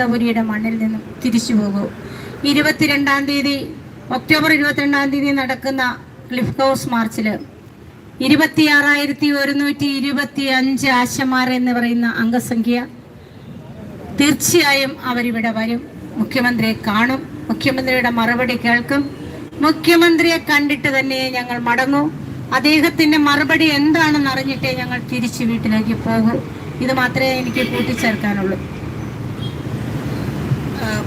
അനന്തപുരിയുടെ മണ്ണിൽ നിന്നും തിരിച്ചു പോകൂ. ഇരുപത്തിരണ്ടാം തീയതി ഒക്ടോബർ ഇരുപത്തിരണ്ടാം തീയതി നടക്കുന്ന ക്ലിഫ് ഹൗസ് മാർച്ചിൽ ഇരുപത്തിയാറായിരത്തി ഒരുന്നൂറ്റി ഇരുപത്തി അഞ്ച് ആശമാർ എന്ന് പറയുന്ന അംഗസംഖ്യ തീർച്ചയായും അവരിവിടെ വരും. മുഖ്യമന്ത്രിയെ കാണും. മുഖ്യമന്ത്രിയുടെ മറുപടി കേൾക്കും. മുഖ്യമന്ത്രിയെ കണ്ടിട്ട് തന്നെ ഞങ്ങൾ മടങ്ങും. അദ്ദേഹത്തിന്റെ മറുപടി എന്താണെന്ന് അറിഞ്ഞിട്ടേ ഞങ്ങൾ തിരിച്ചു വീട്ടിലേക്ക് പോകും. ഇത് മാത്രമേ എനിക്ക് കൂട്ടിച്ചേർക്കാനുള്ളൂ.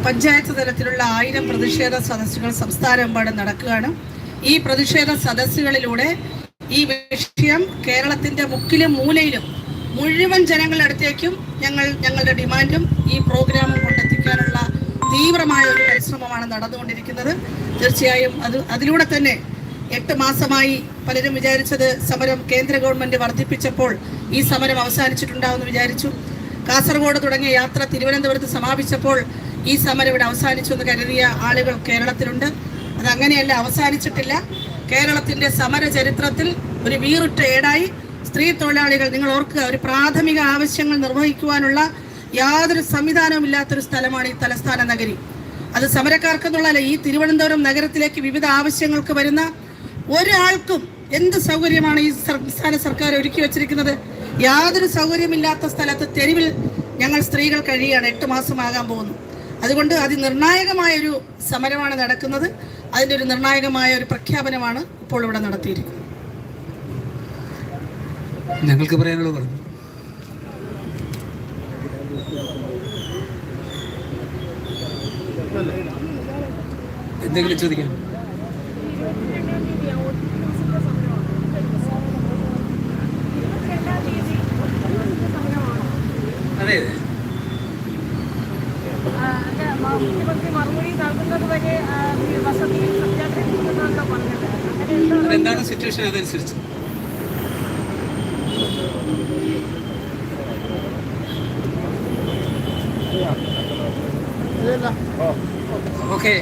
പഞ്ചായത്ത് തലത്തിലുള്ള ആയിരം പ്രതിഷേധ സദസ്സുകൾ സംസ്ഥാനമെമ്പാടും നടക്കുകയാണ്. ഈ പ്രതിഷേധ സദസ്സുകളിലൂടെ ഈ വിഷയം കേരളത്തിന്റെ മുക്കിലും മൂലയിലും മുഴുവൻ ജനങ്ങളുടെ അടുത്തേക്കും ഞങ്ങൾ ഞങ്ങളുടെ ഡിമാൻഡും ഈ പ്രോഗ്രാമും കൊണ്ടെത്തിക്കാനുള്ള തീവ്രമായ ഒരു പരിശ്രമമാണ് നടന്നുകൊണ്ടിരിക്കുന്നത്. തീർച്ചയായും അത് അതിലൂടെ തന്നെ എട്ട് മാസമായി പലരും വിചാരിച്ചത് സമരം കേന്ദ്ര ഗവൺമെന്റ് വർദ്ധിപ്പിച്ചപ്പോൾ ഈ സമരം അവസാനിച്ചിട്ടുണ്ടാവുമെന്ന് വിചാരിച്ചു. കാസർഗോഡ് തുടങ്ങിയ യാത്ര തിരുവനന്തപുരത്ത് സമാപിച്ചപ്പോൾ ഈ സമരം ഇവിടെ അവസാനിച്ചു എന്ന് കരുതിയ ആളുകൾ കേരളത്തിലുണ്ട്. അത് അങ്ങനെയല്ല അവസാനിച്ചിട്ടില്ല. കേരളത്തിന്റെ സമര ചരിത്രത്തിൽ ഒരു വീറുറ്റ ഏടായി സ്ത്രീ തൊഴിലാളികൾ നിങ്ങൾ ഓർക്കുക ഒരു പ്രാഥമിക ആവശ്യങ്ങൾ നിർവഹിക്കുവാനുള്ള യാതൊരു സംവിധാനവും ഇല്ലാത്തൊരു സ്ഥലമാണ് ഈ തലസ്ഥാന നഗരി. അത് സമരക്കാർക്കെന്നുള്ളതല്ല ഈ തിരുവനന്തപുരം നഗരത്തിലേക്ക് വിവിധ ആവശ്യങ്ങൾക്ക് വരുന്ന ഒരാൾക്കും എന്ത് സൗകര്യമാണ് ഈ സംസ്ഥാന സർക്കാർ ഒരുക്കി വെച്ചിരിക്കുന്നത്? യാതൊരു സൗകര്യമില്ലാത്ത സ്ഥലത്ത് തെരുവിൽ ഞങ്ങൾ സ്ത്രീകൾ കഴിയുകയാണ്. എട്ട് മാസമാകാൻ പോകുന്നു. അതുകൊണ്ട് അതിനിർണായകമായ ഒരു സമരമാണ് നടക്കുന്നത്. അതിന്റെ ഒരു നിർണായകമായ ഒരു പ്രഖ്യാപനമാണ് ഇപ്പോൾ ഇവിടെ നടത്തിയിരിക്കുന്നത്. ഞങ്ങൾക്ക് പറയാനുള്ളത് പറഞ്ഞു. എന്തെങ്കിലും ചോദിക്കാം അതെ അതെ മുഖ്യമന്ത്രി മറുപടി നൽകുന്നത് വരെ ആ, ഈ വസതിയിൽ സത്യാഗ്രഹം ചെയ്യുന്നതെന്നാണ് പറഞ്ഞത് എന്താണ് സിറ്റുവേഷൻ അതനുസരിച്ച്? ഓക്കെ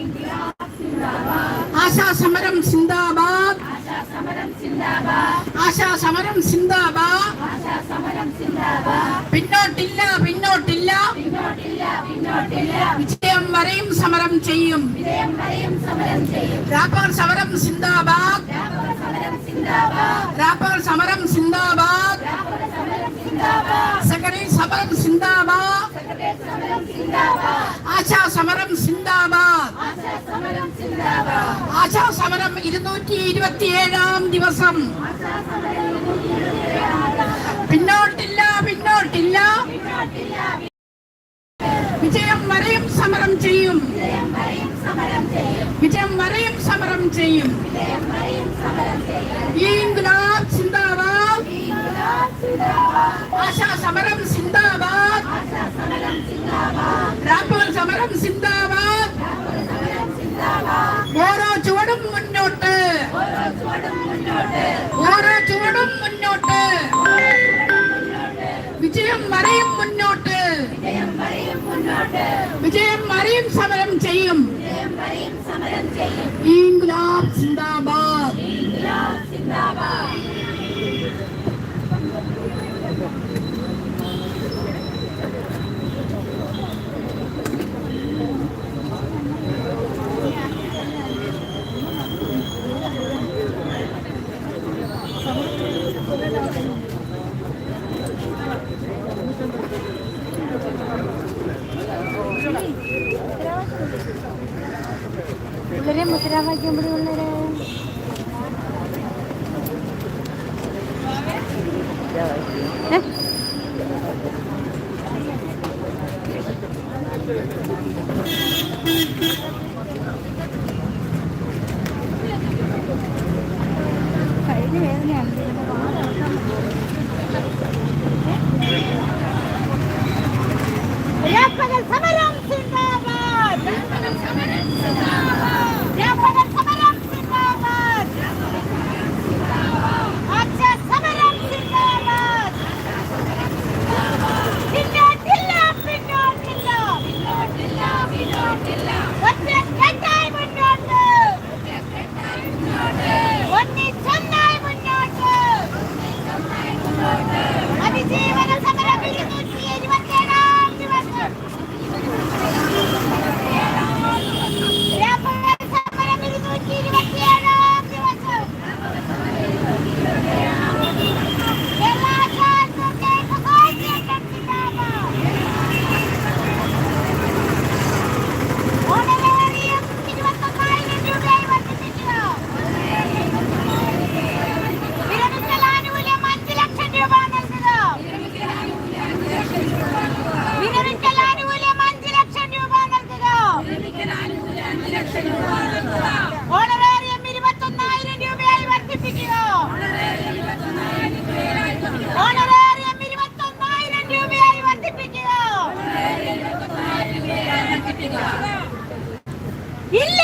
ഇൻകുലാബ് സിന്ദാബാദ് ആശാ സമരം സിന്ദാബാദ് ആശാ സമരം സിന്ദാബാദ് പിന്നോട്ടില്ല പിന്നോട്ടില്ല വിജയം വരെയും സമരം ചെയ്യും റാപ്പർ സമരം സിന്ദാബാദ് റാപ്പർ സമരം സിന്ദാബാദ് സെക്രട്ടറി സമരം സിന്ദാബാദ് ആശാ സമരം സിന്ദാബാദ്. ആശാ സമരം ഇരുന്നൂറ്റി ഇരുപത്തിയേഴാം ദിവസം. പിന്നോട്ടില്ല പിന്നോട്ടില്ല. വിജയം വരെയും സമരം ചെയ്യും. വിജയം വരെയും സമരം ചെയ്യും. ഇൻകുലാബ് സിന്ദാബാദ്. ആശാ സമരം സിന്ദാബാദ് റാപ്പർ സമരം സിന്ദാബാദ്. ഓരോ ചുവടും മുന്നോട്ട്. ഓരോ ചുവടും മുന്നോട്ട്. വിജയം വരെയും മുന്നോട്ട്. വിജയം വരെയും സമരം ചെയ്യും. Trabajo. trabajo, hombre, Rock ಇಲ್ಲ